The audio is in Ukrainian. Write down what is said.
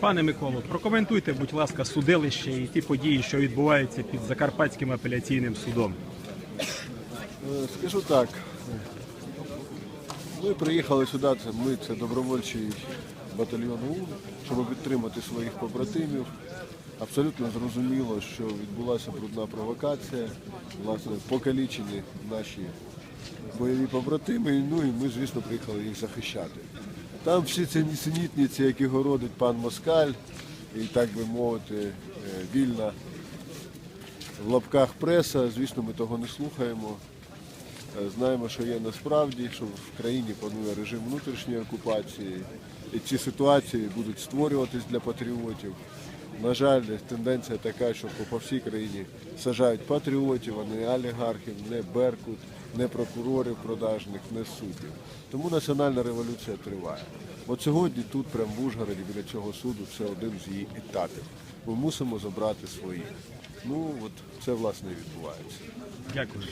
Пане Миколо, прокоментуйте, будь ласка, судилище і ті події, що відбуваються під Закарпатським апеляційним судом. Е, Скажу так. Ми приїхали сюди, ми це добровольчий батальйон УН, щоб підтримати своїх побратимів. Абсолютно зрозуміло, що відбулася брудна провокація, власне, покалічені наші бойові побратими, ну і ми, звісно, приїхали їх захищати. Там всі ці нісенітниці, які городить пан Москаль, і так би мовити, е, вільна в лапках преса, звісно, ми того не слухаємо. Е, Знаємо, що є насправді, що в країні панує режим внутрішньої окупації, і ці ситуації будуть створюватись для патріотів. На жаль, тенденція така, що по- по всій країні сажають патріотів, а не олігархів, не беркут, не прокурорів продажних, не суддів. Тому національна революція триває. От сьогодні тут, прямо в Ужгороді, біля цього суду, це один з її етапів. Ми мусимо забрати своїх. Ну от це власне і відбувається. Дякую.